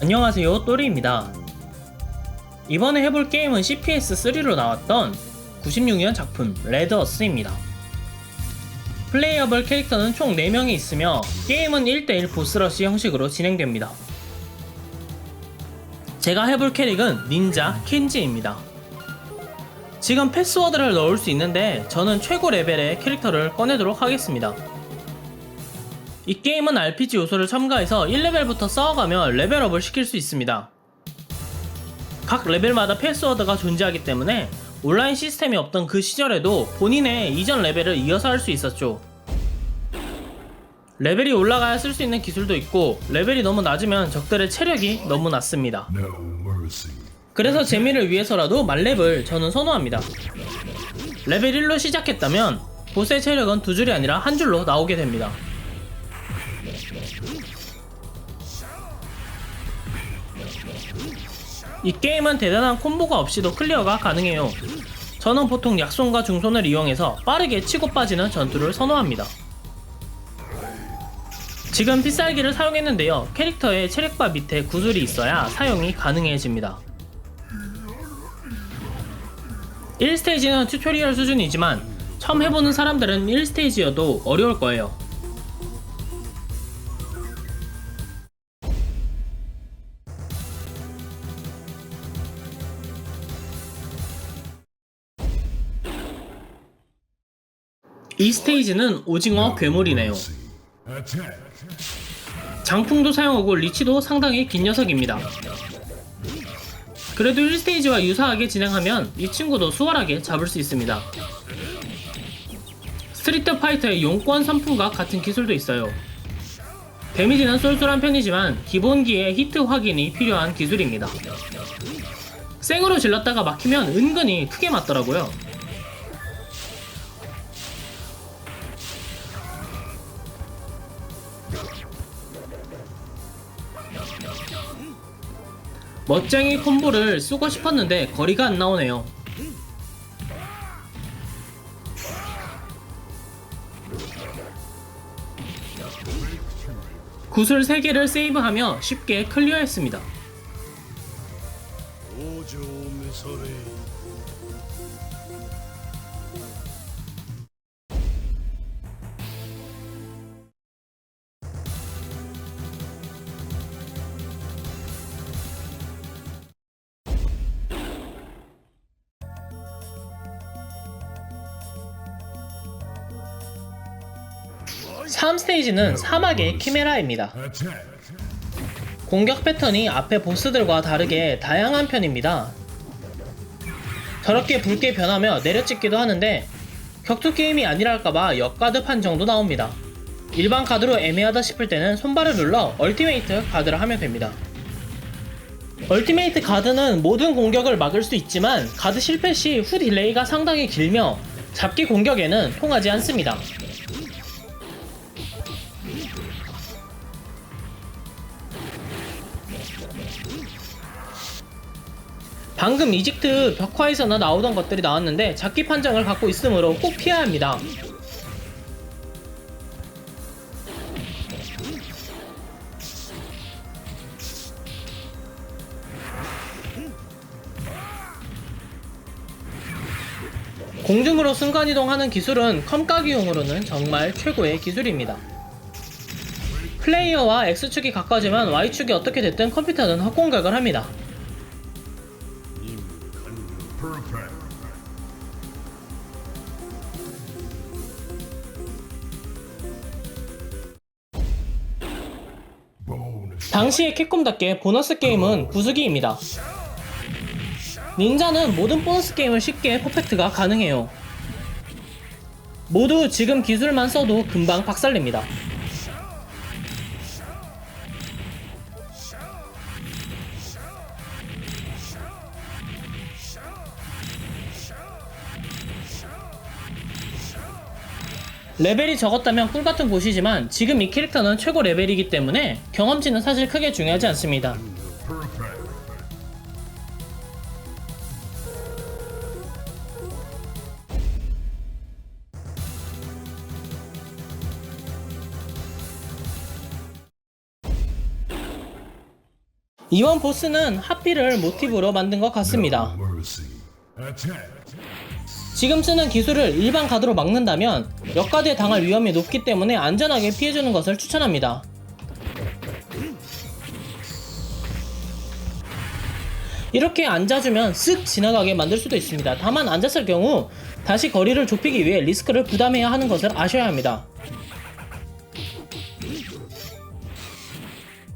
안녕하세요 또리입니다. 이번에 해볼 게임은 CPS3로 나왔던 96년 작품 레드어스입니다. 플레이어블 캐릭터는 총 4명이 있으며 게임은 1대1 보스러시 형식으로 진행됩니다. 제가 해볼 캐릭은 닌자 켄지입니다. 지금 패스워드를 넣을 수 있는데 저는 최고 레벨의 캐릭터를 꺼내도록 하겠습니다 이 게임은 RPG 요소를 첨가해서 1레벨부터 쌓아가며 레벨업을 시킬 수 있습니다. 각 레벨마다 패스워드가 존재하기 때문에 온라인 시스템이 없던 그 시절에도 본인의 이전 레벨을 이어서 할 수 있었죠. 레벨이 올라가야 쓸 수 있는 기술도 있고 레벨이 너무 낮으면 적들의 체력이 너무 낮습니다. 그래서 재미를 위해서라도 만렙을 저는 선호합니다. 레벨 1로 시작했다면 보스의 체력은 두 줄이 아니라 한 줄로 나오게 됩니다. 이 게임은 대단한 콤보가 없이도 클리어가 가능해요. 저는 보통 약손과 중손을 이용해서 빠르게 치고 빠지는 전투를 선호합니다. 지금 필살기를 사용했는데요. 캐릭터의 체력바 밑에 구슬이 있어야 사용이 가능해집니다. 1스테이지는 튜토리얼 수준이지만 처음 해보는 사람들은 1스테이지여도 어려울 거예요. 이 스테이지는 오징어 괴물이네요. 장풍도 사용하고 리치도 상당히 긴 녀석입니다. 그래도 1스테이지와 유사하게 진행하면 이 친구도 수월하게 잡을 수 있습니다. 스트리트 파이터의 용권 선풍과 같은 기술도 있어요. 데미지는 쏠쏠한 편이지만 기본기의 히트 확인이 필요한 기술입니다. 생으로 질렀다가 막히면 은근히 크게 맞더라고요. 멋쟁이 콤보를 쓰고 싶었는데 거리가 안 나오네요. 구슬 3개를 세이브하며 쉽게 클리어했습니다. 3 스테이지는 사막의 키메라입니다. 공격 패턴이 앞에 보스들과 다르게 다양한 편입니다. 저렇게 붉게 변하며 내려찍기도 하는데 격투 게임이 아니랄까봐 역가드 판정도 나옵니다. 일반 카드로 애매하다 싶을 때는 손발을 눌러 얼티메이트 카드를 하면 됩니다. 얼티메이트 카드는 모든 공격을 막을 수 있지만 카드 실패 시 후 딜레이가 상당히 길며 잡기 공격에는 통하지 않습니다. 방금 이직트 벽화에서나 나오던 것들이 나왔는데 잡기 판정을 갖고 있으므로 꼭 피해야 합니다. 공중으로 순간이동하는 기술은 컴까기용으로는 정말 최고의 기술입니다. 플레이어와 X축이 가까워지면 Y축이 어떻게 됐든 컴퓨터는 헛공격을 합니다. 당시의 캡콤답게 보너스 게임은 부수기입니다. 닌자는 모든 보너스 게임을 쉽게 퍼펙트가 가능해요. 모두 지금 기술만 써도 금방 박살냅니다. 레벨이 적었다면 꿀같은 곳이지만 지금 이 캐릭터는 최고 레벨이기 때문에 경험치는 사실 크게 중요하지 않습니다. 이번 보스는 하피를 모티브로 만든 것 같습니다. 지금 쓰는 기술을 일반 카드로 막는다면 역카드에 당할 위험이 높기 때문에 안전하게 피해주는 것을 추천합니다. 이렇게 앉아주면 쓱 지나가게 만들 수도 있습니다. 다만 앉았을 경우 다시 거리를 좁히기 위해 리스크를 부담해야 하는 것을 아셔야 합니다.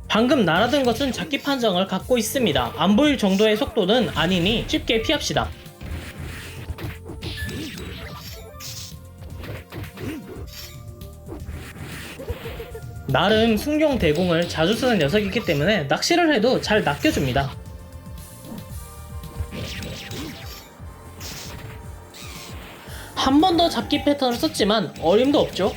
방금 날아든 것은 잡기 판정을 갖고 있습니다. 안 보일 정도의 속도는 아니니 쉽게 피합시다. 나름 순경 대공을 자주 쓰는 녀석이기 때문에 낚시를 해도 잘 낚여줍니다. 한 번 더 잡기 패턴을 썼지만 어림도 없죠.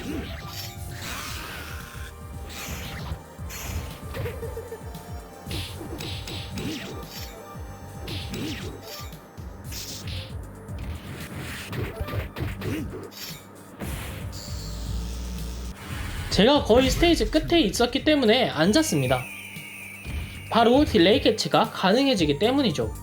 제가 거의 스테이지 끝에 있었기 때문에 앉았습니다. 바로 딜레이 캐치가 가능해지기 때문이죠.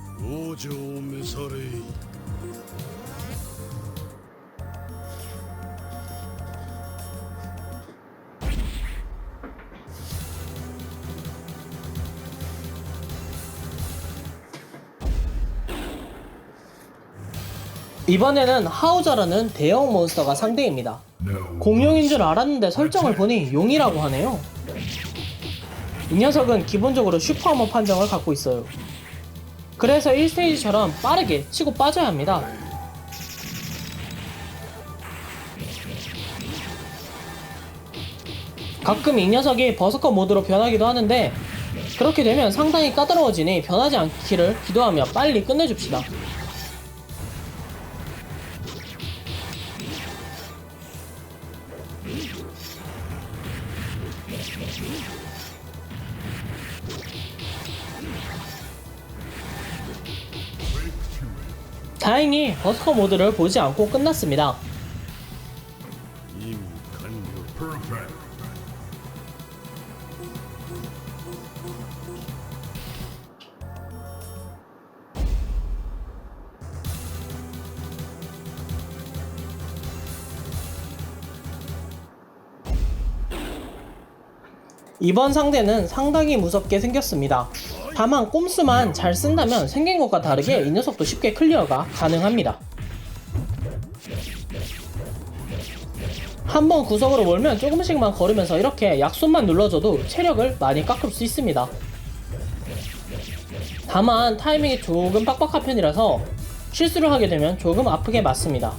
이번에는 하우저라는 대형 몬스터가 상대입니다. 공룡인 줄 알았는데 설정을 보니 용이라고 하네요. 이 녀석은 기본적으로 슈퍼어머 판정을 갖고 있어요. 그래서 1스테이지처럼 빠르게 치고 빠져야 합니다. 가끔 이 녀석이 버서커 모드로 변하기도 하는데 그렇게 되면 상당히 까다로워지니 변하지 않기를 기도하며 빨리 끝내줍시다. 다행히 버스커 모드를 보지 않고 끝났습니다. 이번 상대는 상당히 무섭게 생겼습니다. 다만 꼼수만 잘 쓴다면 생긴 것과 다르게 이 녀석도 쉽게 클리어가 가능합니다. 한 번 구석으로 몰면 조금씩만 걸으면서 이렇게 약손만 눌러줘도 체력을 많이 깎을 수 있습니다. 다만 타이밍이 조금 빡빡한 편이라서 실수를 하게 되면 조금 아프게 맞습니다.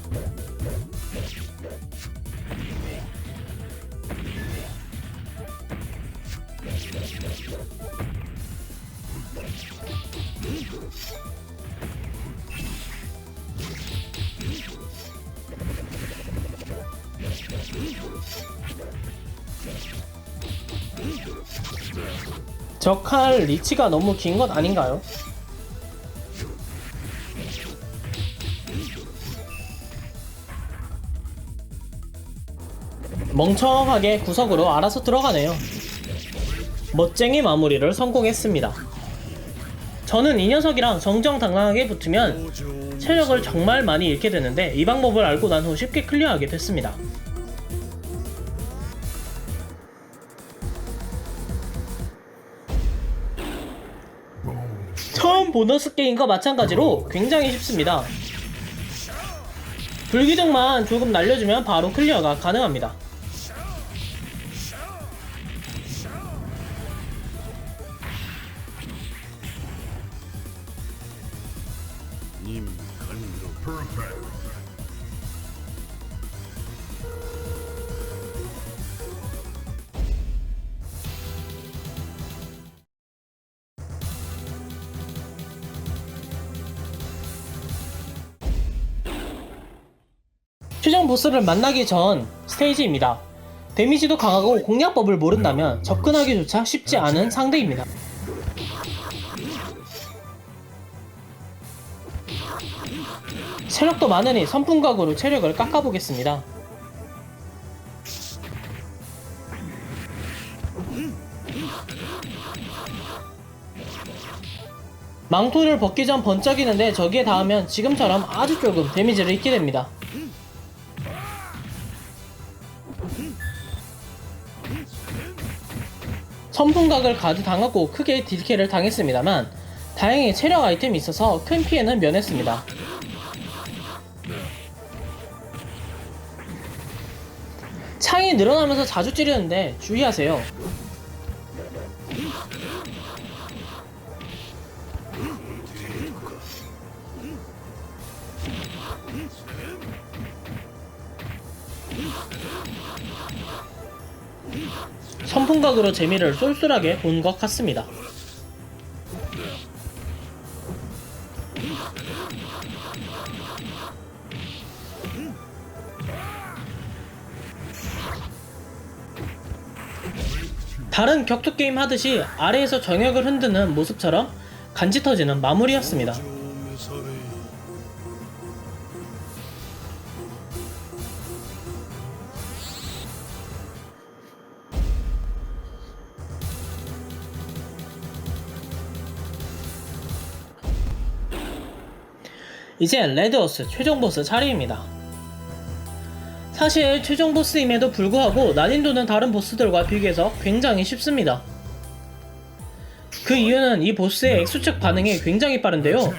저칼 리치가 너무 긴 것 아닌가요? 멍청하게 구석으로 알아서 들어가네요. 멋쟁이 마무리를 성공했습니다. 저는 이 녀석이랑 정정당당하게 붙으면 체력을 정말 많이 잃게 되는데 이 방법을 알고 난 후 쉽게 클리어하게 됐습니다. 처음 보너스 게임과 마찬가지로 굉장히 쉽습니다. 불기종만 조금 날려주면 바로 클리어가 가능합니다. 최종 보스를 만나기 전 스테이지입니다. 데미지도 강하고 공략법을 모른다면 접근하기조차 쉽지 않은 상대입니다. 체력도 많으니 선풍각으로 체력을 깎아보겠습니다. 망토를 벗기 전 번쩍이는데 저기에 닿으면 지금처럼 아주 조금 데미지를 입게 됩니다. 선풍각을 가드 당하고 크게 딜캐를 당했습니다만 다행히 체력 아이템이 있어서 큰 피해는 면했습니다. 창이 늘어나면서 자주 찌르는데 주의하세요. 선풍각으로 재미를 쏠쏠하게 본 것 같습니다. 다른 격투 게임 하듯이 아래에서 정역을 흔드는 모습처럼 간지 터지는 마무리였습니다. 이제 레드어스 최종 보스 차례입니다. 사실 최종 보스임에도 불구하고 난이도는 다른 보스들과 비교해서 굉장히 쉽습니다. 그 이유는 이 보스의 X축 반응이 굉장히 빠른데요.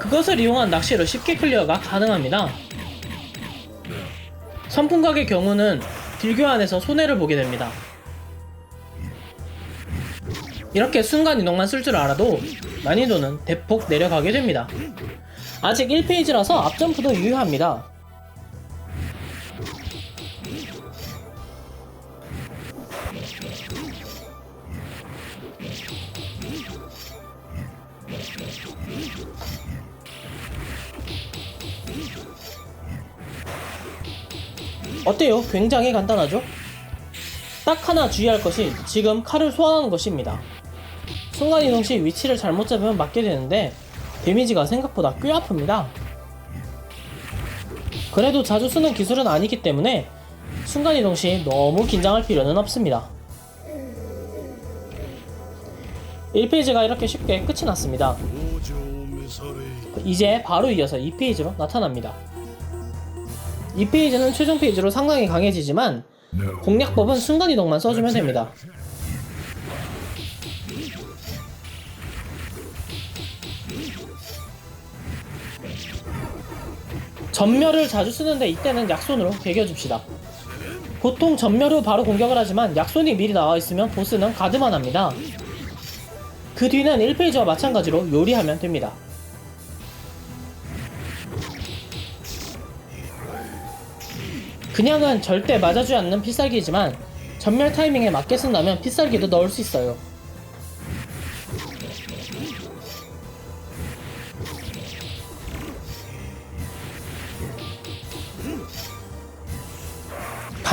그것을 이용한 낚시로 쉽게 클리어가 가능합니다. 선풍각의 경우는 딜교환에서 손해를 보게 됩니다. 이렇게 순간 이동만 쓸 줄 알아도 난이도는 대폭 내려가게 됩니다. 아직 1페이지라서 앞점프도 유효합니다. 어때요? 굉장히 간단하죠? 딱 하나 주의할 것이 지금 칼을 소환하는 것입니다. 순간이동 시 위치를 잘못 잡으면 맞게 되는데 데미지가 생각보다 꽤 아픕니다. 그래도 자주 쓰는 기술은 아니기 때문에 순간이동 시 너무 긴장할 필요는 없습니다. 1페이지가 이렇게 쉽게 끝이 났습니다. 이제 바로 이어서 2페이지로 나타납니다. 2페이지는 최종 페이지로 상당히 강해지지만 공략법은 순간이동만 써주면 됩니다. 전멸을 자주 쓰는데 이때는 약손으로 개겨줍시다. 보통 전멸 후 바로 공격을 하지만 약손이 미리 나와 있으면 보스는 가드만 합니다. 그 뒤는 1페이지와 마찬가지로 요리하면 됩니다. 그냥은 절대 맞아주지 않는 필살기이지만 전멸 타이밍에 맞게 쓴다면 필살기도 넣을 수 있어요.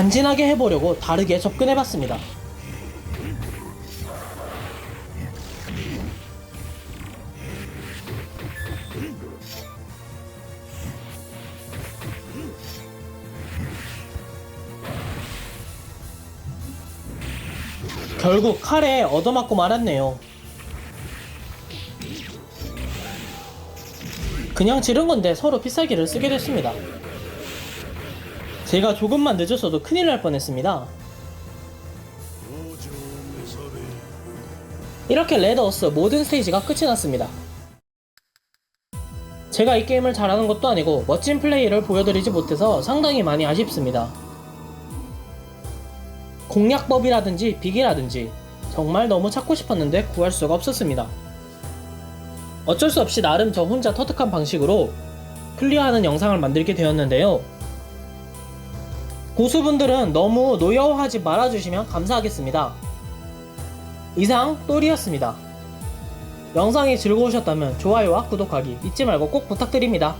간지나게 해보려고 다르게 접근해봤습니다. 결국 칼에 얻어맞고 말았네요. 그냥 지른 건데 서로 필살기를 쓰게 됐습니다. 제가 조금만 늦었어도 큰일 날 뻔했습니다. 이렇게 레더어스 모든 스테이지가 끝이 났습니다. 제가 이 게임을 잘하는 것도 아니고 멋진 플레이를 보여드리지 못해서 상당히 많이 아쉽습니다. 공략법이라든지 비기라든지 정말 너무 찾고 싶었는데 구할 수가 없었습니다. 어쩔 수 없이 나름 저 혼자 터득한 방식으로 클리어하는 영상을 만들게 되었는데요. 고수분들은 너무 노여워하지 말아주시면 감사하겠습니다. 이상 또리였습니다. 영상이 즐거우셨다면 좋아요와 구독하기 잊지 말고 꼭 부탁드립니다.